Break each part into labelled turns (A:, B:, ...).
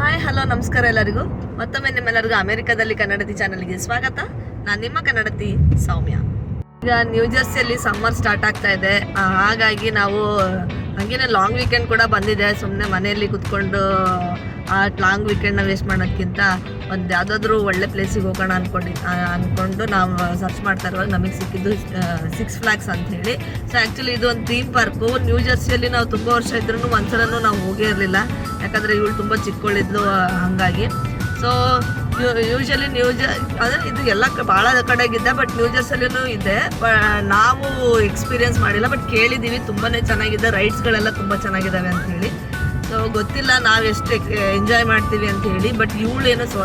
A: Hi hello ನಮಸ್ಕಾರ ಎಲ್ಲರಿಗೂ. ಮತ್ತೊಮ್ಮೆ ನಿಮ್ಮೆಲ್ಲರಿಗೂ ಅಮೆರಿಕದಲ್ಲಿ ಕನ್ನಡತಿ ಚಾನಲ್ಗೆ ಸ್ವಾಗತ. ನಾನು ನಿಮ್ಮ ಕನ್ನಡತಿ ಸೌಮ್ಯ. ಈಗ ನ್ಯೂ ಜರ್ಸಿಯಲ್ಲಿ ಸಮ್ಮರ್ ಸ್ಟಾರ್ಟ್ ಆಗ್ತಾ ಇದೆ. ಹಾಗಾಗಿ ನಾವು, ಹಂಗೇನೆ ಲಾಂಗ್ ವೀಕೆಂಡ್ ಕೂಡ ಬಂದಿದೆ. ಸುಮ್ಮನೆ ಮನೆಯಲ್ಲಿ ಕುತ್ಕೊಂಡು, ಆ ಲಾಂಗ್ ವೀಕೆಂಡ್ನ ವೇಸ್ಟ್ ಮಾಡೋದಕ್ಕಿಂತ ಒಂದು ಯಾವುದಾದ್ರೂ ಒಳ್ಳೆ ಪ್ಲೇಸಿಗೆ ಹೋಗೋಣ ಅಂದ್ಕೊಂಡು ಅಂದ್ಕೊಂಡು ನಾವು ಸರ್ಚ್ ಮಾಡ್ತಾ ಇರುವಾಗ ನಮಗೆ ಸಿಕ್ಕಿದ್ದು ಸಿಕ್ಸ್ ಫ್ಲ್ಯಾಗ್ಸ್ ಅಂತ ಹೇಳಿ. ಸೊ ಆ್ಯಕ್ಚುಲಿ ಇದು ಒಂದು ಥೀಮ್ ಪಾರ್ಕು ನ್ಯೂ ಜರ್ಸಿಯಲ್ಲಿ ನಾವು ತುಂಬ ವರ್ಷ ಇದ್ರೂ ಒಂದ್ಸಲನೂ ನಾವು ಹೋಗೇ ಇರಲಿಲ್ಲ. ಯಾಕಂದರೆ ಇವಳು ತುಂಬ ಚಿಕ್ಕವಳಿದ್ಲು ಹಾಗಾಗಿ. ಸೊ ಯೂಶಲಿ ನ್ಯೂ ಜ ಅಂದರೆ ಇದು ಎಲ್ಲ ಭಾಳ ಕಡೆಗಿದ್ದೆ ಬಟ್ ನ್ಯೂ ಜರ್ಸಲ್ಲೂ ಇದೆ. ಬ, ನಾವು ಎಕ್ಸ್ಪೀರಿಯನ್ಸ್ ಮಾಡಿಲ್ಲ ಬಟ್ ಕೇಳಿದ್ದೀವಿ ತುಂಬಾ ಚೆನ್ನಾಗಿದೆ ರೈಡ್ಸ್ಗಳೆಲ್ಲ ತುಂಬ ಚೆನ್ನಾಗಿದ್ದಾವೆ ಅಂಥೇಳಿ ಸೊ ಗೊತ್ತಿಲ್ಲ ನಾವು ಎಷ್ಟು ಎಂಜಾಯ್ ಮಾಡ್ತೀವಿ ಅಂತ ಹೇಳಿ ಬಟ್ ಇವಳೇನು ಸ್ವ,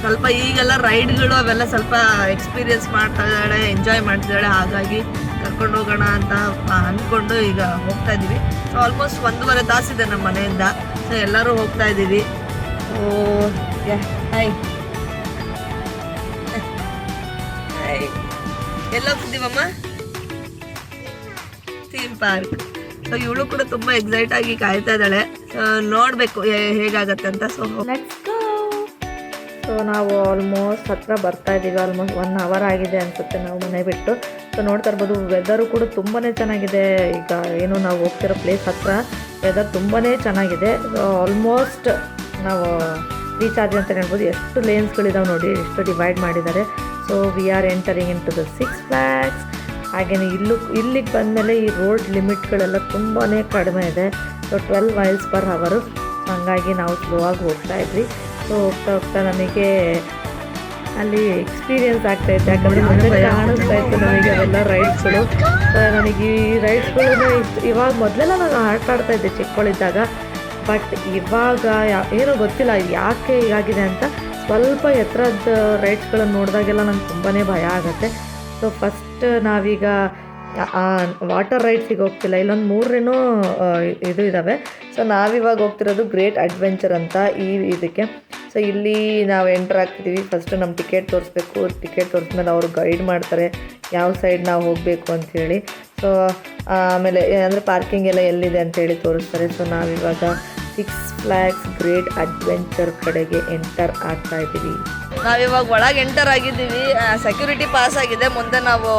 A: ಸ್ವಲ್ಪ ಈಗೆಲ್ಲ ರೈಡ್ಗಳು ಅವೆಲ್ಲ ಸ್ವಲ್ಪ ಎಕ್ಸ್ಪೀರಿಯನ್ಸ್ ಮಾಡ್ತಾ ಇದ್ದಾಳೆ ಎಂಜಾಯ್ ಮಾಡ್ತಿದ್ದಾಳೆ, ಹಾಗಾಗಿ ಕರ್ಕೊಂಡು ಹೋಗೋಣ ಅಂತ ಅಂದ್ಕೊಂಡು ಈಗ ಹೋಗ್ತಾ ಇದ್ದೀವಿ ಸೊ ಆಲ್ಮೋಸ್ಟ್ ಒಂದೂವರೆ ತಾಸಿದೆ ನಮ್ಮ ಮನೆಯಿಂದ. ಸೊ ಎಲ್ಲರೂ ಹೋಗ್ತಾ ಇದ್ದೀವಿ ಓ ಹಾಯ್ ಹಾಯ್ ಎಲ್ಲ ಹೋಗ್ತಿದ್ದೀವಮ್ಮ? ಥೀಮ್ ಪಾರ್ಕ್ ಸೊ ಇವಳು ಕೂಡ ತುಂಬ ಎಕ್ಸೈಟ್ ಆಗಿ ಕಾಯ್ತಾ ಇದ್ದಾಳೆ. ಸೊ ನೋಡಬೇಕು ಹೇಗಾಗತ್ತೆ ಅಂತ. ಸೊ ಸೊ ನಾವು ಆಲ್ಮೋಸ್ಟ್ ಹತ್ರ ಬರ್ತಾ ಇದ್ದೀವಿ ಆಲ್ಮೋಸ್ಟ್ ಒನ್ ಅವರ್ ಆಗಿದೆ ಅನ್ಸುತ್ತೆ ನಾವು ಮನೆ ಬಿಟ್ಟು. ಸೊ ನೋಡ್ತಾ ಇರ್ಬೋದು. ವೆದರು ಕೂಡ ತುಂಬಾ ಚೆನ್ನಾಗಿದೆ. ಈಗ ಏನು ನಾವು ಹೋಗ್ತಿರೋ ಪ್ಲೇಸ್ ಹತ್ರ ವೆದರ್ ತುಂಬಾ ಚೆನ್ನಾಗಿದೆ. ಆಲ್ಮೋಸ್ಟ್ ನಾವು ರೀಚ್ ಆದ್ವಿ ಅಂತ ಹೇಳ್ಬೋದು. ಎಷ್ಟು ಲೇನ್ಸ್ಗಳಿದಾವೆ ನೋಡಿ, ಎಷ್ಟು ಡಿವೈಡ್ ಮಾಡಿದ್ದಾರೆ. So we are entering into the Six Flags ಹಾಗೆಯೇ ಇಲ್ಲೂ, ಇಲ್ಲಿಗೆ ಬಂದಮೇಲೆ ಈ ರೋಡ್ ಲಿಮಿಟ್ಗಳೆಲ್ಲ ತುಂಬಾ ಕಡಿಮೆ ಇದೆ. ಸೊ ಟ್ವೆಲ್ ಮೈಲ್ಸ್ ಪರ್ ಅವರು ಹಾಗಾಗಿ ನಾವು ಸ್ಲೋ ಆಗಿ ಹೋಗ್ತಾ ಇದ್ವಿ. ಸೊ ಹೋಗ್ತಾ ಹೋಗ್ತಾ ನಮಗೆ ಅಲ್ಲಿ ಎಕ್ಸ್ಪೀರಿಯೆನ್ಸ್ ಆಗ್ತಾ ಇತ್ತು. ಯಾಕಂದರೆ ಮುಂದೆ ಕಾಣಿಸ್ತಾ ಇತ್ತು ನಮಗೆ ಅವೆಲ್ಲ ರೈಡ್ಸ್ಗಳು ನನಗೆ ಈ ರೈಡ್ಸ್ಗಳನ್ನ ಇವಾಗ ಮೊದಲೆಲ್ಲ ನಾನು ಆಟ ಆಡ್ತಾ ಇದ್ದೆ ಚಿಕ್ಕವಳಿದ್ದಾಗ. ಬಟ್ ಇವಾಗ ಯಾ ಏನೋ ಗೊತ್ತಿಲ್ಲ ಯಾಕೆ ಹೀಗಾಗಿದೆ ಅಂತ ಸ್ವಲ್ಪ ಎತ್ತರದ ರೈಡ್ಸ್ಗಳನ್ನು ನೋಡಿದಾಗೆಲ್ಲ ನಂಗೆ ತುಂಬಾ ಭಯ ಆಗುತ್ತೆ. ಸೊ ಫಸ್ಟ್ ನಾವೀಗ ವಾಟರ್ ರೈಡ್ಸಿಗೆ ಹೋಗ್ತಿಲ್ಲ. ಇಲ್ಲೊಂದು ಮೂರನೇನೋ ಇದು ಇದ್ದಾವೆ ಸೊ ನಾವಿವಾಗ ಹೋಗ್ತಿರೋದು ಗ್ರೇಟ್ ಅಡ್ವೆಂಚರ್ ಅಂತ ಈ ಇದಕ್ಕೆ. ಸೊ ಇಲ್ಲಿ ನಾವು ಎಂಟ್ರ್ ಆಗ್ತಿದ್ದೀವಿ ಫಸ್ಟು ನಮ್ಮ ಟಿಕೆಟ್ ತೋರಿಸ್ಬೇಕು. ಟಿಕೆಟ್ ತೋರಿಸ್ಮೇಲೆ ಅವರು ಗೈಡ್ ಮಾಡ್ತಾರೆ ಯಾವ ಸೈಡ್ ನಾವು ಹೋಗಬೇಕು ಅಂಥೇಳಿ ಸೊ ಆಮೇಲೆ ಅಂದರೆ ಪಾರ್ಕಿಂಗ್ ಎಲ್ಲ ಎಲ್ಲಿದೆ ಅಂತೇಳಿ ತೋರಿಸ್ತಾರೆ. ಸೊ ನಾವಿವಾಗ ಸಿಕ್ಸ್ ಫ್ಲ್ಯಾಗ್ಸ್ ಗ್ರೇಟ್ ಅಡ್ವೆಂಚರ್ ಕಡೆಗೆ ಎಂಟರ್ ಆಗ್ತಾ ಇದ್ದೀವಿ ನಾವಿವಾಗ ಒಳಗೆ ಎಂಟರ್ ಆಗಿದ್ದೀವಿ. ಸೆಕ್ಯೂರಿಟಿ ಪಾಸ್ ಆಗಿದೆ. ಮುಂದೆ ನಾವು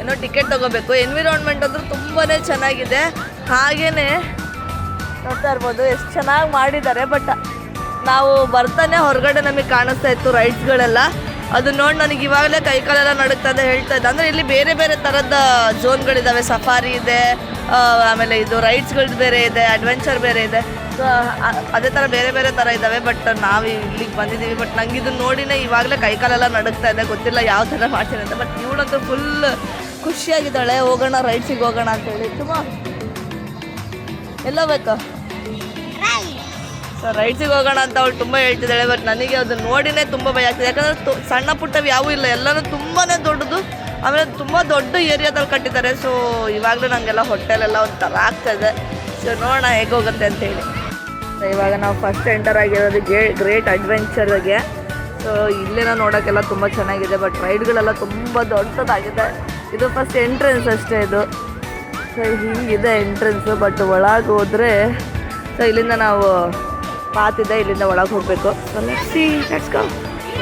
A: ಏನೋ ಟಿಕೆಟ್ ತಗೋಬೇಕು. ಎನ್ವಿರಾನ್ಮೆಂಟ್ ಅಂದ್ರೆ ತುಂಬಾ ಚೆನ್ನಾಗಿದೆ. ಹಾಗೇನೆ ನೋಡ್ತಾ ಇರ್ಬೋದು, ಎಷ್ಟು ಚೆನ್ನಾಗಿ ಮಾಡಿದ್ದಾರೆ ಬಟ್ ನಾವು ಬರ್ತಾನೆ ಹೊರಗಡೆ ನಮಗೆ ಕಾಣಿಸ್ತಾ ಇತ್ತು ರೈಡ್ಸ್ಗಳೆಲ್ಲ ಅದು ನೋಡಿ ನನಗೆ ಇವಾಗಲೇ ಕೈಕಾಲೆಲ್ಲ ನಡುಕ್ತಾ ಇದೆ, ಹೇಳ್ತಾ ಇದ್ದೆ ಅಂದರೆ ಇಲ್ಲಿ ಬೇರೆ ಬೇರೆ ಥರದ ಝೋನ್ಗಳಿದ್ದಾವೆ ಸಫಾರಿ ಇದೆ ಆಮೇಲೆ ಇದು ರೈಡ್ಸ್ಗಳು ಬೇರೆ ಇದೆ ಅಡ್ವೆಂಚರ್ ಬೇರೆ ಇದೆ. ಸೊ ಅದೇ ಥರ ಬೇರೆ ಬೇರೆ ಥರ ಇದ್ದಾವೆ ಬಟ್ ನಾವು ಇಲ್ಲಿಗೆ ಬಂದಿದ್ದೀವಿ ಬಟ್ ನಂಗೆ ಇದನ್ನ ನೋಡಿನೇ ಇವಾಗಲೇ ಕೈಕಾಲೆಲ್ಲ ನಡುಕ್ತಾ ಇದೆ. ಗೊತ್ತಿಲ್ಲ ಯಾವ ಥರ ಮಾಡ್ತೀನಿ ಅಂತ ಬಟ್ ಇವಳಂತೂ ಫುಲ್ ಖುಷಿಯಾಗಿದ್ದಾಳೆ. ಹೋಗೋಣ ರೈಡ್ಸಿಗೆ ಹೋಗೋಣ ಅಂತೇಳಿ ತುಂಬ ಎಲ್ಲ ಬೇಕಾ? ಸೊ ರೈಡ್ಸಿಗೆ ಹೋಗೋಣ ಅಂತ ಅವಳು ತುಂಬ ಹೇಳ್ತಿದ್ದಾಳೆ ಬಟ್ ನನಗೆ ಅದು ನೋಡಿನೇ ತುಂಬ ಭಯ ಆಗ್ತಿದೆ. ಯಾಕಂದರೆ ಸಣ್ಣ ಪುಟ್ಟವು ಯಾವೂ ಇಲ್ಲ. ಎಲ್ಲನೂ ತುಂಬಾ ದೊಡ್ಡದು. ಆಮೇಲೆ ತುಂಬ ದೊಡ್ಡ ಏರಿಯಾದಲ್ಲಿ ಕಟ್ಟಿದ್ದಾರೆ. ಸೊ ಇವಾಗಲೂ ನನಗೆಲ್ಲ ಹೊಟ್ಟೆಲೆಲ್ಲ ಒಂಥರ ಆಗ್ತಾಯಿದೆ ಸೊ ನೋಡೋಣ ಹೇಗೆ ಹೋಗುತ್ತೆ ಅಂತೇಳಿ ಸೊ ಇವಾಗ ನಾವು ಫಸ್ಟ್ ಎಂಟರ್ ಆಗಿರೋದು ಗೇ ಗ್ರೇಟ್ ಅಡ್ವೆಂಚರ್ಗೆ ಸೊ ಇಲ್ಲೇನೋ ನೋಡೋಕ್ಕೆಲ್ಲ ತುಂಬ ಚೆನ್ನಾಗಿದೆ ಬಟ್ ರೈಡ್ಗಳೆಲ್ಲ ತುಂಬ ದೊಡ್ಡದಾಗಿದೆ. ಇದು ಫಸ್ಟ್ ಎಂಟ್ರೆನ್ಸ್ ಅಷ್ಟೇ ಇದು. ಸೊ ಹಿಂಗಿದೆ ಎಂಟ್ರೆನ್ಸು ಬಟ್ ಒಳಗೆ ಹೋದರೆ ಸೊ ಇಲ್ಲಿಂದ ನಾವು ಪಾತಿದೆ ಇಲ್ಲಿಂದ ಒಳಗೆ ಹೋಗಬೇಕು. ಸೊ ಸಿ ಲೆಟ್ಸ್ ಗೋ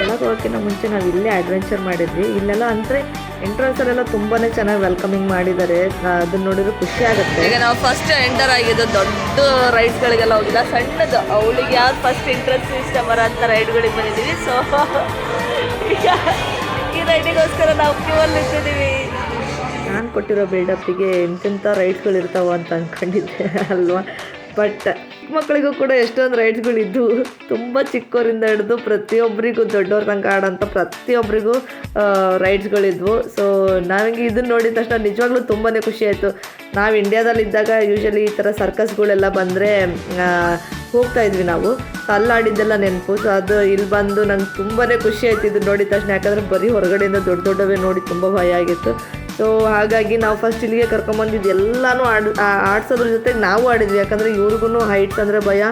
A: ಒಳಗೆ ಹೋಗೋಕ್ಕಿಂತ ಮುಂಚೆ ನಾವು ಇಲ್ಲೇ ಅಡ್ವೆಂಚರ್ ಮಾಡಿದ್ವಿ. ಇಲ್ಲೆಲ್ಲ ಅಂದರೆ ಎಂಟ್ರೆನ್ಸಲ್ಲೆಲ್ಲ ತುಂಬಾ ಚೆನ್ನಾಗಿ ವೆಲ್ಕಮಿಂಗ್ ಮಾಡಿದ್ದಾರೆ. ಅದನ್ನ ನೋಡಿದ್ರೆ ಖುಷಿ ಆಗುತ್ತೆ. ಈಗ ನಾವು ಫಸ್ಟ್ ಎಂಟರ್ ಆಗಿದ್ದು ದೊಡ್ಡ ರೈಡ್ಸ್ಗಳಿಗೆಲ್ಲ ಹೋಗಿಲ್ಲ. ಸಣ್ಣದು. ಅವಳಿಗೆ ಯಾವ್ದು ಫಸ್ಟ್ ಎಂಟ್ರೆನ್ಸ್ ಇಷ್ಟ ಬರೋ ಅಂತ ರೈಡ್ಗಳಿಗೆ ಬಂದಿದ್ದೀವಿ ಸೊ ಈ ರೈಡಿಗೋಸ್ಕರ ನಾವು ಕ್ಯೂ ಅಲ್ಲಿ ನಿಂತಿದ್ದೀವಿ. ನಾನು ಕೊಟ್ಟಿರೋ ಬಿಲ್ಡಪ್ಪಿಗೆ ಎಂತೆಂಥ ರೈಟ್ಸ್ಗಳು ಇರ್ತಾವ ಅಂತ ಅಂದ್ಕೊಂಡಿದ್ದೆ ಅಲ್ವಾ? ಬಟ್ ಮಕ್ಕಳಿಗೂ ಕೂಡ ಎಷ್ಟೊಂದು ರೈಟ್ಸ್ಗಳಿದ್ದು ತುಂಬ ಚಿಕ್ಕವರಿಂದ ಹಿಡಿದು ಪ್ರತಿಯೊಬ್ಬರಿಗೂ ದೊಡ್ಡವ್ರ ತನಕ ಆಡೋಂಥ ಪ್ರತಿಯೊಬ್ಬರಿಗೂ ರೈಟ್ಸ್ಗಳಿದ್ವು ಸೊ ನನಗೆ ಇದನ್ನು ನೋಡಿದ ತಕ್ಷಣ ನಿಜವಾಗ್ಲೂ ತುಂಬಾ ಖುಷಿ ಆಯಿತು. ನಾವು ಇಂಡ್ಯಾದಲ್ಲಿದ್ದಾಗ ಯೂಶಲಿ ಈ ಥರ ಸರ್ಕಸ್ಗಳೆಲ್ಲ ಬಂದರೆ ಹೋಗ್ತಾ ಇದ್ವಿ ನಾವು. ಅಲ್ಲಾಡಿದ್ದೆಲ್ಲ ನೆನಪು. ಸೊ ಅದು ಇಲ್ಲಿ ಬಂದು ನಂಗೆ ತುಂಬಾ ಖುಷಿ ಆಯ್ತು ಇದು ನೋಡಿದ ತಕ್ಷಣ. ಯಾಕಂದರೆ ಬರೀ ಹೊರಗಡೆಯಿಂದ ದೊಡ್ಡ ದೊಡ್ಡವೇ ನೋಡಿ ತುಂಬ ಭಯ ಆಗಿತ್ತು. ಸೊ ಹಾಗಾಗಿ ನಾವು ಫಸ್ಟ್ ಇಲ್ಲಿಗೆ ಕರ್ಕೊಂಬಂದಿದ್ದು ಎಲ್ಲನೂ ಆಡ್ ಆಡ್ಸೋದ್ರ ಜೊತೆ ನಾವು ಆಡಿದ್ವಿ. ಯಾಕಂದರೆ ಇವ್ರಿಗೂ ಹೈಟ್ಸ್ ಅಂದರೆ ಭಯ.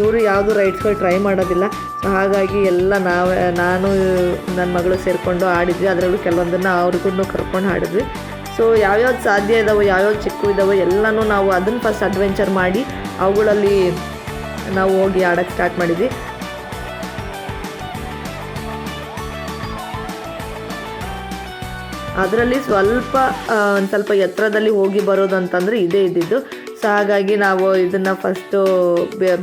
A: ಇವರು ಯಾವುದು ರೈಡ್ಸ್ಗಳು ಟ್ರೈ ಮಾಡೋದಿಲ್ಲ. ಸೊ ಹಾಗಾಗಿ ಎಲ್ಲ ನಾವು, ನಾನು ನನ್ನ ಮಗಳು ಸೇರಿಕೊಂಡು ಆಡಿದ್ವಿ. ಅದರಲ್ಲೂ ಕೆಲವೊಂದನ್ನು ಅವ್ರಿಗೂ ಕರ್ಕೊಂಡು ಆಡಿದ್ವಿ ಸೊ ಯಾವ್ಯಾವ್ದು ಸಾಧ್ಯ ಇದ್ದಾವೆ ಯಾವ್ಯಾವ್ದು ಚಿಕ್ಕ ಇದ್ದಾವೆ ಎಲ್ಲನೂ ನಾವು ಅದನ್ನು ಫಸ್ಟ್ ಅಡ್ವೆಂಚರ್ ಮಾಡಿ ಅವುಗಳಲ್ಲಿ ನಾವು ಹೋಗಿ ಆಡೋಕ್ಕೆ ಸ್ಟಾರ್ಟ್ ಮಾಡಿದ್ವಿ. ಅದರಲ್ಲಿ ಸ್ವಲ್ಪ ಒಂದು ಸ್ವಲ್ಪ ಎತ್ತರದಲ್ಲಿ ಹೋಗಿ ಬರೋದು ಅಂತಂದರೆ ಇದೇ ಇದ್ದಿದ್ದು. ಸೊ ಹಾಗಾಗಿ ನಾವು ಇದನ್ನು ಫಸ್ಟು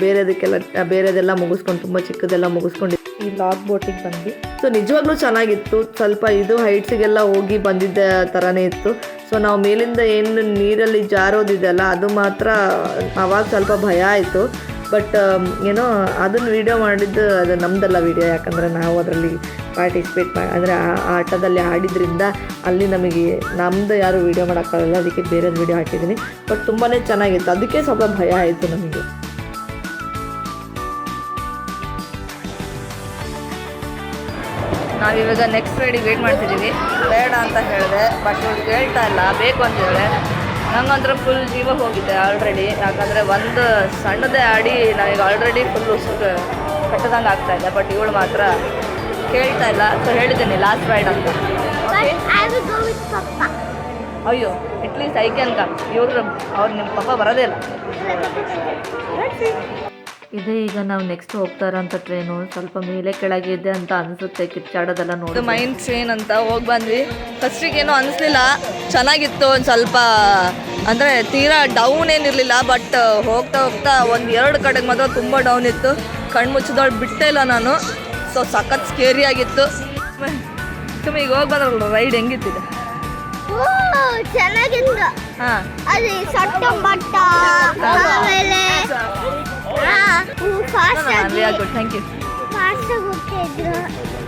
A: ಬೇರೆದಕ್ಕೆಲ್ಲ, ಬೇರೆದೆಲ್ಲ ಮುಗಿಸ್ಕೊಂಡು, ತುಂಬ ಚಿಕ್ಕದೆಲ್ಲ ಮುಗಿಸ್ಕೊಂಡು ಈ ಲಾಗ್ ಬೋಟಿಗೆ ಬಂದ್ವಿ. ಸೊ ನಿಜವಾಗ್ಲೂ ಚೆನ್ನಾಗಿತ್ತು. ಸ್ವಲ್ಪ ಇದು ಹೈಟ್ಸಿಗೆಲ್ಲ ಹೋಗಿ ಬಂದಿದ್ದ ಥರನೇ ಇತ್ತು. ಸೊ ನಾವು ಮೇಲಿಂದ ಏನು ನೀರಲ್ಲಿ ಜಾರೋದಿದೆಯಲ್ಲ, ಅದು ಮಾತ್ರ ಆವಾಗ ಸ್ವಲ್ಪ ಭಯ ಆಯಿತು. ಬಟ್ ಏನೋ ಅದನ್ನು ವೀಡಿಯೋ ಮಾಡಿದ್ದು ಅದು ನಮ್ದಲ್ಲ ವಿಡಿಯೋ ಯಾಕಂದರೆ ನಾವು ಅದರಲ್ಲಿ ಪಾರ್ಟಿಸಿಪೇಟ್ ಮಾಡಿ ಅಂದರೆ ಆ ಆಟದಲ್ಲಿ ಆಡಿದ್ರಿಂದ ಅಲ್ಲಿ ನಮಗೆ ನಮ್ಮದು ಯಾರು ವೀಡಿಯೋ ಮಾಡೋಕ್ಕಾಗಲ್ಲ, ಅದಕ್ಕೆ ಬೇರೆದು ವಿಡಿಯೋ ಹಾಕಿದ್ದೀನಿ. ಬಟ್ ತುಂಬಾ ಚೆನ್ನಾಗಿತ್ತು. ಅದಕ್ಕೆ ಸ್ವಲ್ಪ ಭಯ ಆಯಿತು ನಮಗೆ. ನಾವಿವಾಗ ನೆಕ್ಸ್ಟ್ ರೈಡಿಗೆ ವೇಟ್ ಮಾಡ್ತಿದ್ದೀವಿ. ಬೇಡ ಅಂತ ಹೇಳಿದೆ ಬಟ್ ಇವ್ರು ಹೇಳ್ತಾ ಇಲ್ಲ, ಬೇಕು ಅಂತ ಹೇಳಿ ನಂಗಂದ್ರೆ ಫುಲ್ ಜೀವ ಹೋಗಿದೆ ಆಲ್ರೆಡಿ ಯಾಕಂದರೆ ಒಂದು ಸಣ್ಣದೇ ಆಡಿ ನನಗೆ ಆಲ್ರೆಡಿ ಫುಲ್ ಉಸಿರು ಕಟ್ಟದಂಗೆ ಆಗ್ತಾ ಇದೆ. ಬಟ್ ಇವಳು ಮಾತ್ರ ಕೇಳ್ತಾ ಇಲ್ಲ. ಸೊ ಹೇಳಿದ್ದೀನಿ ಲಾಸ್ಟ್ ರೈಡ್ ಅಂತ. ಅಯ್ಯೋ ಅಟ್ಲೀಸ್ಟ್ ಐ ಕ್ಯಾನ್ ಕಮ್ ಇವರು ಅವ್ರು ನಿಮ್ಮ ಪಾಪ ಬರೋದೇ ಇಲ್ಲ. ಇದು ಈಗ ನಾವು ನೆಕ್ಸ್ಟ್ ಹೋಗ್ತಾ ಇರೋಂಥ ಟ್ರೈನು ಸ್ವಲ್ಪ ಮೇಲೆ ಕೆಳಗೆ ಇದೆ ಅಂತ ಅನಿಸುತ್ತೆ ಕಿಚ್ಚಾಡೋದೆಲ್ಲ ನೋಡಿ ಮೈಂಡ್ ಟ್ರೈನ್ ಅಂತ ಹೋಗಿ ಬಂದ್ವಿ. ಫಸ್ಟಿಗೆ ಏನೋ ಅನಿಸ್ಲಿಲ್ಲ. ಚೆನ್ನಾಗಿತ್ತು ಒಂದು ಸ್ವಲ್ಪ ಅಂದರೆ ತೀರಾ ಡೌನ್ ಏನಿರಲಿಲ್ಲ ಬಟ್ ಹೋಗ್ತಾ ಹೋಗ್ತಾ ಒಂದು ಎರಡು ಕಡೆಗೆ ಮಾತ್ರ ತುಂಬ ಡೌನ್ ಇತ್ತು. ಕಣ್ಣು ಮುಚ್ಚಿದವಳು ಬಿಟ್ಟೇ ಇಲ್ಲ ನಾನು. ಸೊ ಸಖತ್ ಸ್ಕೇರಿ ಆಗಿತ್ತು. ತುಂಬ ಈಗ ಹೋಗಿ ಬಂದ್ರಲ್ಲ ರೈಡ್ ಹೆಂಗಿತ್ತಿದೆ.
B: ಓ ಚೆನ್ನಾಗಿತ್ತು.
A: ಹಾಂ.
B: ಅದು ಸೊಟ್ಟ ಆಮೇಲೆ
A: ಥ್ಯಾಂಕ್ ಯು
B: ಫಾಸ್ಟ್ ಆಗಿ ಹೋಗ್ತಾ ಇದ್ರು.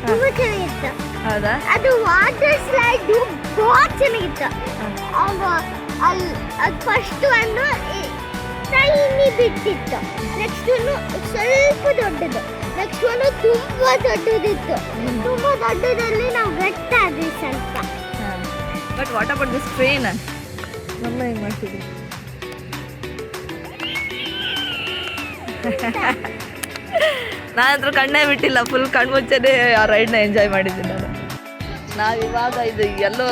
B: ತುಂಬಾ ಚೆನ್ನಾಗಿತ್ತು.
A: ಹೌದಾ?
B: ಅದು ವಾಟರ್ ಸ್ಲೈಡ್ ಬಹಳ ಚೆನ್ನಾಗಿತ್ತು. ಅಲ್ಲಿ ಅದು ಫಸ್ಟು ಒಂದು ಟೈನಿ ಬಿಟ್ಟಿತ್ತು. ನೆಕ್ಸ್ಟ್ ಒಂದು ಸ್ವಲ್ಪ ದೊಡ್ಡದು. ನೆಕ್ಸ್ಟ್ ಒಂದು ತುಂಬಾ ದೊಡ್ಡದಿತ್ತು. ತುಂಬ ದೊಡ್ಡದಲ್ಲಿ ನಾವು ಬೆಟ್ಟ ಆದ್ವಿ ಸ್ವಲ್ಪ
A: but what about this train ನಮ್ಮ ಹೆಂಗೆ ಮಾಡ್ತಿದ್ವಿ ನಾನಂತರ ಕಣ್ಣೇ ಬಿಟ್ಟಿಲ್ಲ. ಫುಲ್ ಕಣ್ಣು ಮುಚ್ಚನೆ ಆ ರೈಡ್ನ ಎಂಜಾಯ್ ಮಾಡಿದ್ದೀನಿ ನಾನು. ನಾವಿವಾಗ ಇದು ಎಲ್ಲೋ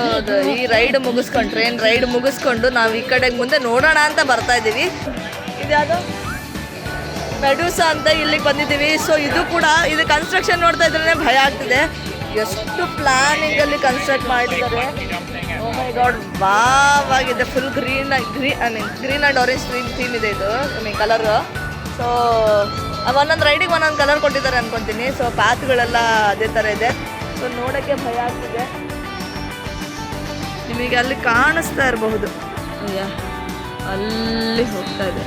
A: ಈ ರೈಡ್ ಮುಗಿಸ್ಕೊಂಡು ಟ್ರೈನ್ ರೈಡ್ ಮುಗಿಸ್ಕೊಂಡು ನಾವು ಈ ಕಡೆಗೆ ಮುಂದೆ ನೋಡೋಣ ಅಂತ ಬರ್ತಾ ಇದ್ದೀವಿ ಇದ್ಯಾವುದು? ಮೆಡೂಸ ಅಂತ ಇಲ್ಲಿಗೆ ಬಂದಿದ್ದೀವಿ. ಸೊ ಇದು ಕೂಡ ಇದು ಕನ್ಸ್ಟ್ರಕ್ಷನ್ ನೋಡ್ತಾ ಇದ್ರೆ ಭಯ ಆಗ್ತಿದೆ. ಎಷ್ಟು ಪ್ಲಾನಿಂಗ್ ಅಲ್ಲಿ ಕನ್ಸ್ಟ್ರಕ್ಟ್ ಮಾಡಿದ್ದಾರೆ. God full green green I mean green and orange green theme ಇದೆ ಇದು. ಐ ಮೀನ್ ಕಲರು ಸೊ ಒಂದೊಂದು ರೈಡಿಗೆ ಒಂದೊಂದು ಕಲರ್ ಕೊಟ್ಟಿದ್ದಾರೆ ಅನ್ಕೊತೀನಿ. ಸೊ ಪಾತ್ಗಳೆಲ್ಲ ಅದೇ ಥರ ಇದೆ. ಸೊ ನೋಡೋಕ್ಕೆ ಭಯ ಆಗ್ತಿದೆ. ನಿಮಗೆ ಅಲ್ಲಿ ಕಾಣಿಸ್ತಾ ಇರಬಹುದು. ಅಯ್ಯ ಅಲ್ಲಿ ಹೋಗ್ತಾ ಇದೆ.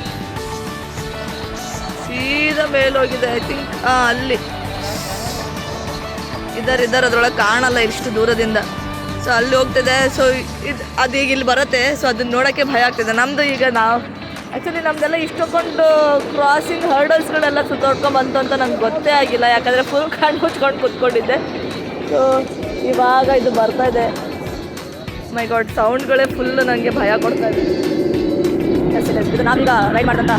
A: ಸೀದಾ ಮೇಲೋಗಿದೆ ಐ ಥಿಂಕ್ ಅಲ್ಲಿ. ಇದರ ಇದರ ಅದ್ರೊಳಗೆ ಕಾಣಲ್ಲ ಇಷ್ಟು ದೂರದಿಂದ. ಸೊ ಅಲ್ಲಿ ಹೋಗ್ತಿದೆ. ಸೊ ಇದು ಅದು ಈಗ ಇಲ್ಲಿ ಬರುತ್ತೆ. ಸೊ ಅದನ್ನ ನೋಡೋಕ್ಕೆ ಭಯ ಆಗ್ತಿದೆ. ನಮ್ಮದು ಈಗ ನಾವು ಆ್ಯಕ್ಚುಲಿ ನಮ್ದೆಲ್ಲ ಇಷ್ಟೊಂದು ಕ್ರಾಸಿಂಗ್ ಹರ್ಡಲ್ಸ್ಗಳೆಲ್ಲ ಸುತ್ತೋಡ್ಕೊಂಡು ಬಂತು ಅಂತ ನಂಗೆ ಗೊತ್ತೇ ಆಗಿಲ್ಲ. ಯಾಕಂದರೆ ಫುಲ್ ಕಣ್ಣು ಮುಚ್ಕೊಂಡು ಕೂತ್ಕೊಂಡಿದ್ದೆ. ಸೊ ಇವಾಗ ಇದು ಬರ್ತಾ ಇದೆ. ಮೈ ಗಾಡ್ ಸೌಂಡ್ಗಳೇ ಫುಲ್ ನನಗೆ ಭಯ ಕೊಡ್ತಾ ಇದೆ. ಇದು ನಾವೀಗ ರೈಡ್ ಮಾಡ್ದಂತ.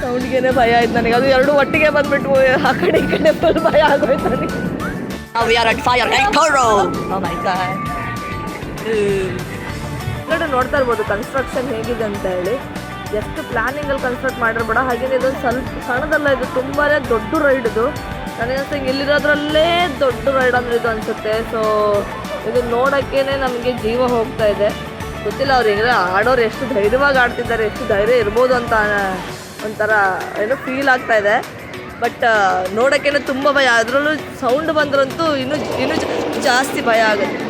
A: ಸೌಂಡ್ಗೆನೆ ಭಯ ಆಯ್ತು ನನಗೆ. ಅದು ಎರಡು ಒಟ್ಟಿಗೆ ಬಂದ್ಬಿಟ್ಟು ಆ ಕಡೆ ಈ ಕಡೆ ಫುಲ್ ಭಯ ಆಗೋಯ್ತು ನನಗೆ. At fire oh my God ನೋಡಿ ನೋಡ್ತಾ ಇರ್ಬೋದು ಕನ್ಸ್ಟ್ರಕ್ಷನ್ ಹೇಗಿದೆ ಅಂತ ಹೇಳಿ. ಎಷ್ಟು ಪ್ಲಾನಿಂಗಲ್ಲಿ ಕನ್ಸ್ಟ್ರಕ್ಟ್ ಮಾಡಿರ್ಬೇಡ ಹಾಗೇನೆ ಇದೊಂದು ಸ್ವಲ್ಪ ಸಣ್ಣದಲ್ಲ ಇದು ತುಂಬಾ ದೊಡ್ಡ ರೈಡ್ ಇದು. ನನಗೆ ಅನ್ಸಂಗೆ ಇಲ್ಲಿರೋದ್ರಲ್ಲೇ ದೊಡ್ಡ ರೈಡ್ ಅಂದ್ರೆ ಇದು ಅನ್ಸುತ್ತೆ. ಸೊ ಇದು ನೋಡೋಕ್ಕೇನೆ ನಮಗೆ ಜೀವ ಹೋಗ್ತಾ ಇದೆ. ಗೊತ್ತಿಲ್ಲ ಅವ್ರು ಹೆಂಗೆ ಆಡೋರು ಎಷ್ಟು ಧೈರ್ಯವಾಗಿ ಆಡ್ತಿದ್ದಾರೆ, ಎಷ್ಟು ಧೈರ್ಯ ಇರ್ಬೋದು ಅಂತ ಒಂಥರ ಏನೋ ಫೀಲ್ ಆಗ್ತಾ ಇದೆ. ಬಟ್ ನೋಡೋಕ್ಕೇನೆ ತುಂಬ ಭಯ. ಅದರಲ್ಲೂ ಸೌಂಡ್ ಬಂದ್ರಂತೂ ಇನ್ನೂ ಇನ್ನೂ ಜಾಸ್ತಿ ಭಯ ಆಗುತ್ತೆ.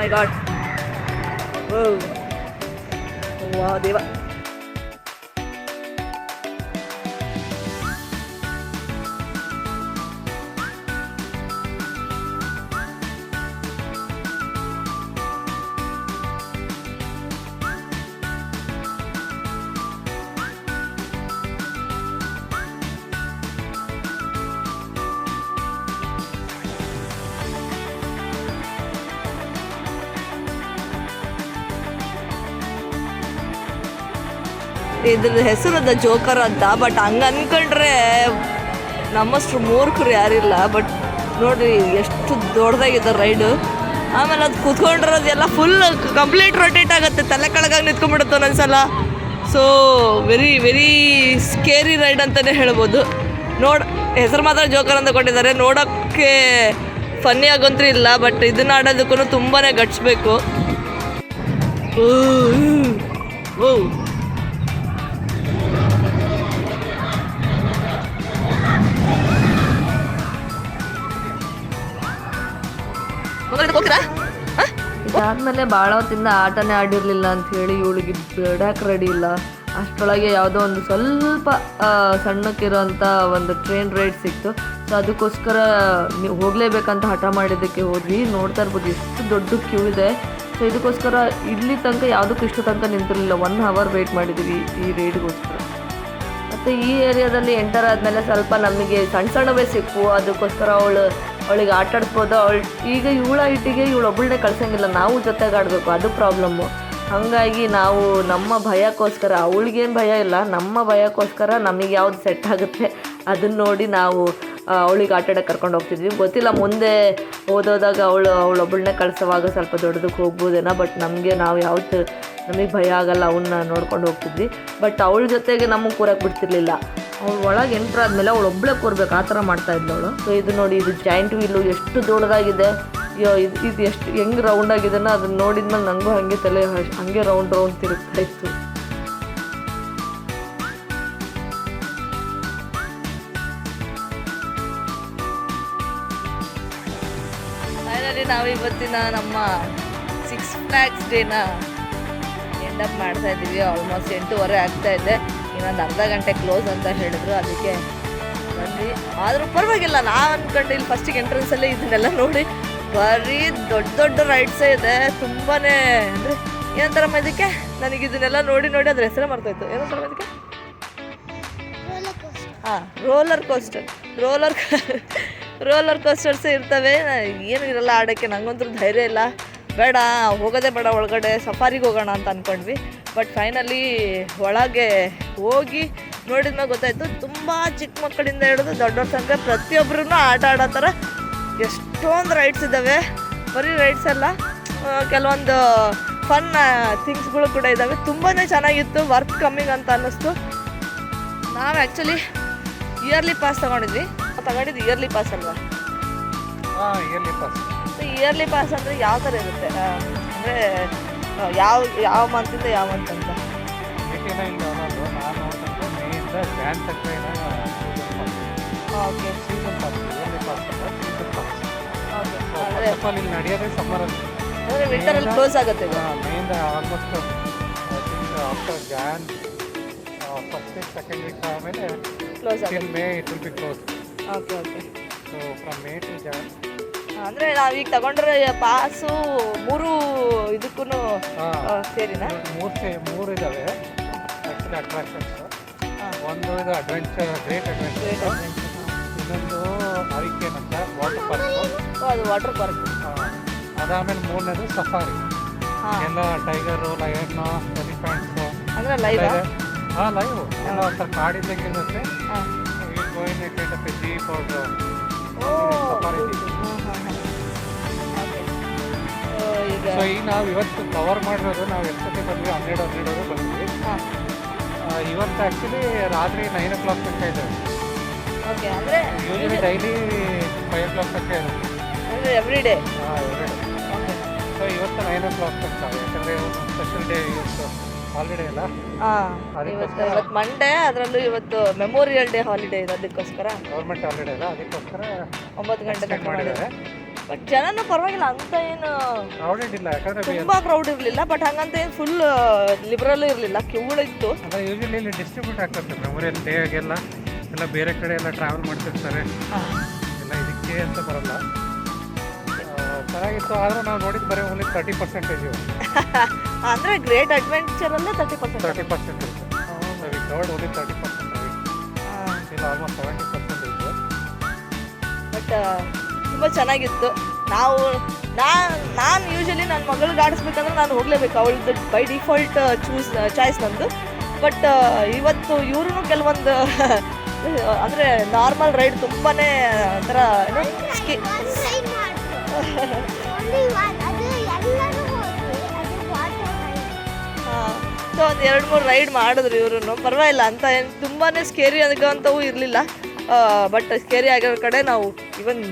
A: ಮೈ ಗಾಡ್ ವಾ ದೇವ ಇದ್ರ ಹೆಸರು ಅದ ಜೋಕರ್ ಅಂತ ಬಟ್ ಹಂಗೆ ಅನ್ಕೊಂಡ್ರೆ ನಮ್ಮಷ್ಟು ಮೂರ್ಖರು ಯಾರಿಲ್ಲ ಬಟ್ ನೋಡ್ರಿ ಎಷ್ಟು ದೊಡ್ಡದಾಗಿದೆ ರೈಡು. ಆಮೇಲೆ ಅದು ಕೂತ್ಕೊಂಡಿರೋದೆಲ್ಲ ಫುಲ್ ಕಂಪ್ಲೀಟ್ ರೊಟೇಟ್ ಆಗುತ್ತೆ, ತಲೆ ಕೆಳಗಾಗಿ ನಿಂತ್ಕೊಂಡ್ಬಿಡುತ್ತೆ ಒಂದೊಂದ್ಸಲ. So very very scary ride ಅಂತಲೇ ಹೇಳ್ಬೋದು. ನೋಡ್, ಹೆಸರು ಮಾತ್ರ ಜೋಕರ್ ಅಂತ ಕೊಟ್ಟಿದ್ದಾರೆ. ನೋಡೋಕ್ಕೆ ಫನ್ನಿ ಆಗಂತೂ ಇಲ್ಲ ಬಟ್ ಇದನ್ನ ಆಡೋದಕ್ಕೂ ತುಂಬಾ ಗಟ್ಸ್ಬೇಕು. ಓ. ಹೋಗ್ತೀರಾ
C: ಇದಾದ್ಮೇಲೆ ಭಾಳ ಹೊತ್ತಿಂದ ಆಟನೇ ಆಡಿರಲಿಲ್ಲ ಅಂತ ಹೇಳಿ ಇವಳಿಗೆ ಬಿಡಕ್ಕೆ ರೆಡಿ ಇಲ್ಲ. ಅಷ್ಟರೊಳಗೆ ಯಾವುದೋ ಒಂದು ಸ್ವಲ್ಪ ಸಣ್ಣಕ್ಕಿರೋಂಥ ಒಂದು ಟ್ರೈನ್ ರೈಡ್ ಸಿಕ್ತು. ಸೊ ಅದಕ್ಕೋಸ್ಕರ ನೀವು ಹೋಗ್ಲೇಬೇಕಂತ ಹಠ ಮಾಡಿದ್ದಕ್ಕೆ ಹೋದ್ವಿ. ನೋಡ್ತಾ ಇರ್ಬೋದು ಎಷ್ಟು ದೊಡ್ಡ ಕ್ಯೂ ಇದೆ. ಸೊ ಇದಕ್ಕೋಸ್ಕರ ಇಲ್ಲಿ ತನಕ ಯಾವುದಕ್ಕೂ ಇಷ್ಟು ತನಕ ನಿಂತಿರಲಿಲ್ಲ. ಒನ್ ಅವರ್ ವೆಯ್ಟ್ ಮಾಡಿದ್ದೀವಿ ಈ ರೈಡ್ಗೋಸ್ಕರ ಮತ್ತು ಈ ಏರಿಯಾದಲ್ಲಿ ಎಂಟರ್ ಆದಮೇಲೆ ಸ್ವಲ್ಪ ನಮಗೆ ಸಣ್ಣ ಸಣ್ಣವೇ ಸಿಕ್ಕು. ಅದಕ್ಕೋಸ್ಕರ ಅವಳು ಅವಳಿಗೆ ಆಟ ಆಡಿಸ್ಬೋದು ಅವಳು ಈಗ ಇವಳ ಇವಳು ಒಬ್ಬಳನ್ನೇ ಕಳ್ಸಂಗಿಲ್ಲ, ನಾವು ಜೊತೆಗೆ ಆಡಬೇಕು, ಅದು ಪ್ರಾಬ್ಲಮ್ಮು ಹಾಗಾಗಿ ನಾವು ನಮ್ಮ ಭಯಕ್ಕೋಸ್ಕರ, ಅವಳಿಗೇನು ಭಯ ಇಲ್ಲ, ನಮ್ಮ ಭಯಕ್ಕೋಸ್ಕರ ನಮಗೆ ಯಾವ್ದು ಸೆಟ್ ಆಗುತ್ತೆ ಅದನ್ನ ನೋಡಿ ನಾವು ಅವಳಿಗೆ ಆಟ ಕರ್ಕೊಂಡು ಹೋಗ್ತಿದ್ವಿ. ಗೊತ್ತಿಲ್ಲ, ಮುಂದೆ ಓದೋದಾಗ ಅವಳು ಅವಳೊಬ್ಬಳನ್ನೇ ಕಳಿಸೋವಾಗ ಸ್ವಲ್ಪ ದೊಡ್ಡದಕ್ಕೆ ಹೋಗ್ಬೋದೇನೋ ಬಟ್ ನಮಗೆ ನಾವು ಯಾವ್ದು ನಮಗೆ ಭಯ ಆಗಲ್ಲ ಅವನ್ನ ನೋಡ್ಕೊಂಡು ಹೋಗ್ತಿದ್ವಿ. ಬಟ್ ಅವಳ ಜೊತೆಗೆ ನಮಗೆ ಕೂರಕ್ಕೆ ಬಿಡ್ತಿರ್ಲಿಲ್ಲ. ಅವಳು ಒಳಗೆ ಎಂಟ್ರ್ ಆದಮೇಲೆ ಅವಳು ಒಬ್ಬಳೇ ಕೂರ್ಬೇಕು, ಆ ಥರ ಮಾಡ್ತಾ ಇದ್ಲು ಅವಳು. ಸೊ ಇದು ನೋಡಿ, ಇದು ಜಾಯಿಂಟ್ ವೀಲು ಎಷ್ಟು ದೊಡ್ಡದಾಗಿದೆ. ಅಯ್ಯೋ ಇದು ಇದು ಎಷ್ಟು, ಹೆಂಗೆ ರೌಂಡ್ ಆಗಿದೆನೋ ಅದನ್ನ ನೋಡಿದ್ಮೇಲೆ ನನಗೂ ಹಾಗೆ ತಲೆ ಹಾಗೆ ರೌಂಡ್ ರೌಂಡ್ ತಿರುಗ್ತಾ ಇತ್ತು.
A: ನಾವಿವತ್ತಿನ ನಾವು ಇವತ್ತಿನ ನಮ್ಮ ಸಿಕ್ಸ್ ಫ್ಲ್ಯಾಗ್ಸ್ ಡೇನ ಎಂಡಪ್ ಮಾಡ್ತಾ ಇದ್ದೀವಿ. ಆಲ್ಮೋಸ್ಟ್ ಎಂಟೂವರೆ ಆಗ್ತಾ ಇದೆ. ಇನ್ನೊಂದು ಅರ್ಧ ಗಂಟೆ ಕ್ಲೋಸ್ ಅಂತ ಹೇಳಿದ್ರು. ಅದಕ್ಕೆ ಬಂದ್ವಿ ಆದರೂ ಪರವಾಗಿಲ್ಲ. ನಾವು ಅಂದ್ಕೊಂಡು ಇಲ್ಲಿ ಫಸ್ಟಿಗೆ ಎಂಟ್ರೆನ್ಸಲ್ಲೇ ಇದನ್ನೆಲ್ಲ ನೋಡಿ ಬರೀ ದೊಡ್ಡ ದೊಡ್ಡ ರೈಡ್ಸೇ ಇದೆ. ತುಂಬಾ ಅಂದರೆ ಏನಂತಾರ ಇದಕ್ಕೆ? ನನಗೆ ಇದನ್ನೆಲ್ಲ ನೋಡಿ ನೋಡಿ ಅದ್ರ ಹೆಸರೇ ಮರ್ತೋಯ್ತು. ಏನಂತಾರ ಇದಕ್ಕೆ? ಹಾಂ ರೋಲರ್ ಕೋಸ್ಟರ್ ರೋಲರ್ ರೋಲರ್ ಕೋಸ್ಟರ್ಸೇ ಇರ್ತವೆ. ಏನು ಇರಲ್ಲ ಆಡೋಕ್ಕೆ. ನನಗಂತೂ ಧೈರ್ಯ ಇಲ್ಲ. ಬೇಡ, ಹೋಗೋದೇ ಬೇಡ, ಒಳಗಡೆ ಸಫಾರಿಗೆ ಹೋಗೋಣ ಅಂತ ಅಂದ್ಕೊಂಡ್ವಿ ಬಟ್ ಫೈನಲಿ ಒಳಗೆ ಹೋಗಿ ನೋಡಿದ್ಮೇಲೆ ಗೊತ್ತಾಯಿತು, ತುಂಬ ಚಿಕ್ಕ ಮಕ್ಕಳಿಂದ ಹಿಡಿದು ದೊಡ್ಡವ್ರ ತನಕ ಪ್ರತಿಯೊಬ್ಬರೂ ಆಟ ಆಡೋ ಥರ ಎಷ್ಟೊಂದು ರೈಡ್ಸ್ ಇದ್ದಾವೆ ಬರೀ ರೈಡ್ಸ್ ಅಲ್ಲ ಕೆಲವೊಂದು ಫನ್ ಥಿಂಗ್ಸ್ಗಳು ಕೂಡ ಇದ್ದಾವೆ ತುಂಬಾ ಚೆನ್ನಾಗಿತ್ತು ವರ್ಕ್ ಕಮ್ಮಿಂಗ್ ಅಂತ ಅನ್ನಿಸ್ತು. ನಾವು ಆ್ಯಕ್ಚುಲಿ ಇಯರ್ಲಿ ಪಾಸ್ ತಗೊಂಡಿದ್ವಿ. ತಗೊಂಡಿದ್ದು ಇಯರ್ಲಿ ಪಾಸ್ ಅಲ್ವಾ?
D: ಹಾಂ ಇಯರ್ಲಿ ಪಾಸ್
A: ಇಯರ್ಲಿ ಪಾಸ್ ಅಂದರೆ ಯಾವ ಥರ ಇರುತ್ತೆ? ಅಂದರೆ ಯಾವ ಯಾವ ಮಂತಿಂದ ಯಾವ ಮಂತ್ ಅಂತ? ಓಕೆ
D: ನಡೆಯೋದೇ ಸಮ್ಮರಲ್ಲಿ
A: ಅಂದರೆ ವಿಂಟರಲ್ಲಿ ಕ್ಲೋಸ್ ಆಗುತ್ತೆ
D: ಮೇಯಿಂದ almost after June first second week ಆಮೇಲೆ
A: close
D: May it will close
A: okay okay
D: so from May to June
A: ಅಂದರೆ ಈಗ ತಗೊಂಡ್ರೆ ಪಾಸು ಮೂರು ಇದಕ್ಕೂ ಸೇರಿನ?
D: ಮೂರು ಮೂರು ಇದಾವೆ. ಆ್ಯಕ್ಚುಲಿ ಅಟ್ರಾಕ್ಷನ್ಸ್ ಒಂದು ಇದು ಅಡ್ವೆಂಚರ್ ಗ್ರೇಟ್ ಅಡ್ವೆಂಚರ್ ಇನ್ನೊಂದು ಹರಿಕೇನ್ ಅಂತ ವಾಟರ್ ಪಾರ್ಕು
A: ಅದು ವಾಟರ್ ಪಾರ್ಕ್
D: ಅದಾದ್ಮೇಲೆ ಮೂರನೇದು ಸಫಾರಿ ಎಲ್ಲ ಟೈಗರು ಲಯನ್ ಎಲಿಫೆಂಟ್ಸ್
A: ಅಂದರೆ ಲೈವ್
D: ಹಾಂ ಲೈವ್ ಎಲ್ಲ ಒಂಥರ ಕಾಡಿದ್ದಂಗೆ ಇರುತ್ತೆ. ಗೋಯಿಂಗ್ ಜೀಪ್
A: ಅವ್ರದ್ದು
D: ಸಫಾರಿ
A: ಈಗ
D: ಸೊ ಈಗ ನಾವು ಇವತ್ತು ಕವರ್ ಮಾಡಿರೋದು ನಾವು ಎಷ್ಟೊತ್ತಿಗೆ ಬಂದ್ವಿ? ಹನ್ನೆರಡು ಹನ್ನೆರಡು ಬಂದ್ವಿ.
A: ಹಾಂ.
D: ಇವತ್ತು ಆ್ಯಕ್ಚುಲಿ ರಾತ್ರಿ ನೈನ್ ಓ ಕ್ಲಾಕ್ ತನಕ ಇದೆ.
A: ಓಕೆ ಅಂದರೆ
D: usually daily five o'clock ತನಕ ಇರುತ್ತೆ.
A: ಅಂದರೆ ಎವ್ರಿ ಡೇ
D: ಹಾಂ ಸೊ ಇವತ್ತು ನೈನ್ ಓ ಕ್ಲಾಕ್ ತನಕ ಯಾಕಂದರೆ ಸ್ಪೆಷಲ್ ಡೇ ಇವತ್ತು ಹಾಲಿಡೇ ಅಲ್ಲ.
A: ಹಾಂ ಇವತ್ತು ಇವತ್ತು ಮಂಡೇ ಅದರಲ್ಲೂ ಇವತ್ತು ಮೆಮೋರಿಯಲ್ ಡೇ ಹಾಲಿಡೇ ಇದೆ ಅದಕ್ಕೋಸ್ಕರ.
D: ಗೌರ್ಮೆಂಟ್ ಹಾಲಿಡೇ ಅಲ್ಲ ಅದಕ್ಕೋಸ್ಕರ
A: ಒಂಬತ್ತು ಗಂಟೆ ತನಕ ಮಾಡಿದ್ದಾರೆ. ಬಟ್ ಜನನೂ ಪರವಾಗಿಲ್ಲ ಅಂತ ಏನು
D: ಕ್ರೌಡೆಡ್ ಇಲ್ಲ ಯಾಕಂದ್ರೆ
A: ತುಂಬಾ ಕ್ರೌಡ್ ಇರಲಿಲ್ಲ ಬಟ್ ಹಂಗಂತ ಏನು ಫುಲ್ ಲಿಬರಲ್ ಇರಲಿಲ್ಲ ಕ್ಯೂಳ ಇತ್ತು.
D: ಅಲ್ಲ ಯೂಶಲಿ ಇಲ್ಲಿ ಡಿಸ್ಟ್ರಿಬ್ಯೂಟ್ ಆಗ್ತದೆ ಮೆಮೊರಿಯಲ್ ಡೇಗೆಲ್ಲ ಎಲ್ಲ ಬೇರೆ ಕಡೆ ಎಲ್ಲ ಟ್ರಾವೆಲ್ ಮಾಡ್ತಿರ್ತಾರೆ. ಎಲ್ಲ ಇದಕ್ಕೆ ಅಂತ ಬರಲ್ಲ. ಚೆನ್ನಾಗಿತ್ತು ಆದರೂ ನಾವು ನೋಡಿದ್ದು ಬರೀ ಓನ್ಲಿ ತರ್ಟಿ ಪರ್ಸೆಂಟೇಜ್
A: ಅಂದರೆ ಗ್ರೇಟ್ ಅಡ್ವೆಂಚರ್ ಅಲ್ಲೇ ತರ್ಟಿ ಪರ್ಸೆಂಟ್
D: ತರ್ಟಿ ಪರ್ಸೆಂಟ್ ಇರುತ್ತೆ. ಕವರ್ಡ್ ಓನ್ಲಿ ತರ್ಟಿ ಪರ್ಸೆಂಟ್ ಇಲ್ಲ ಆಲ್ಮೋಸ್ಟ್ ಸೆವೆಂಟಿ ಪರ್ಸೆಂಟ್ ಇತ್ತು
A: ಬಟ್ ತುಂಬ ಚೆನ್ನಾಗಿತ್ತು. ನಾವು, ನಾನು ನಾನು ಯೂಶಲಿ ನನ್ನ ಮಗಳಿಗೆ ಆಡಿಸ್ಬೇಕಂದ್ರೆ ನಾನು ಹೋಗಲೇಬೇಕು. ಅವಳದ್ದು ಬೈ ಡಿಫಾಲ್ಟ್ ಚೂಸ್ ಚಾಯ್ಸ್ ನಂದು ಬಟ್ ಇವತ್ತು ಇವ್ರೂ ಕೆಲವೊಂದು, ಅಂದರೆ ನಾರ್ಮಲ್ ರೈಡ್ ತುಂಬಾ ಒಂಥರ, ಏನು ಸೊ ಒಂದು ಎರಡು ಮೂರು ರೈಡ್ ಮಾಡಿದ್ರು ಇವರು ಪರವಾಗಿಲ್ಲ, ಅಂತ ಏನು ತುಂಬಾ ಸ್ಕೇರಿ ಅಂತವು ಇರಲಿಲ್ಲ. ಬಟ್ ಸ್ಕೇರಿ ಆಗಿರೋ ಕಡೆ ನಾವು ಇವನ್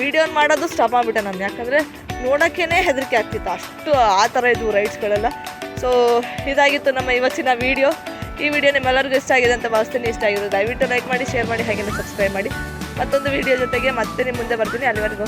A: ವಿಡಿಯೋನ್ ಮಾಡೋದು ಸ್ಟಾಪ್ ಆಗ್ಬಿಟ್ಟೆ ನಾನು ಯಾಕಂದರೆ ನೋಡೋಕ್ಕೇ ಹೆದರಿಕೆ ಆಗ್ತಿತ್ತು. ಅಷ್ಟು ಆ ಥರ ಇದ್ವು ರೈಡ್ಸ್ಗಳೆಲ್ಲ ಸೊ ಇದಾಗಿತ್ತು ನಮ್ಮ ಇವತ್ತಿನ ವಿಡಿಯೋ ಈ ವಿಡಿಯೋ ನಿಮ್ಮೆಲ್ಲರಿಗೂ ಇಷ್ಟ ಆಗಿದೆ ಅಂತ ಭಾವಿಸ್ತೀನಿ. ಇಷ್ಟ ಆಗಿದೆ ದಯವಿಟ್ಟು ಲೈಕ್ ಮಾಡಿ ಶೇರ್ ಮಾಡಿ ಹಾಗೆಯೇ ಸಬ್ಸ್ಕ್ರೈಬ್ ಮಾಡಿ. ಮತ್ತೊಂದು ವಿಡಿಯೋ ಜೊತೆಗೆ ಮತ್ತೆ ನಿಮ್ಮ ಮುಂದೆ ಬರ್ತೀನಿ. ಅಲ್ಲಿವರೆಗೂ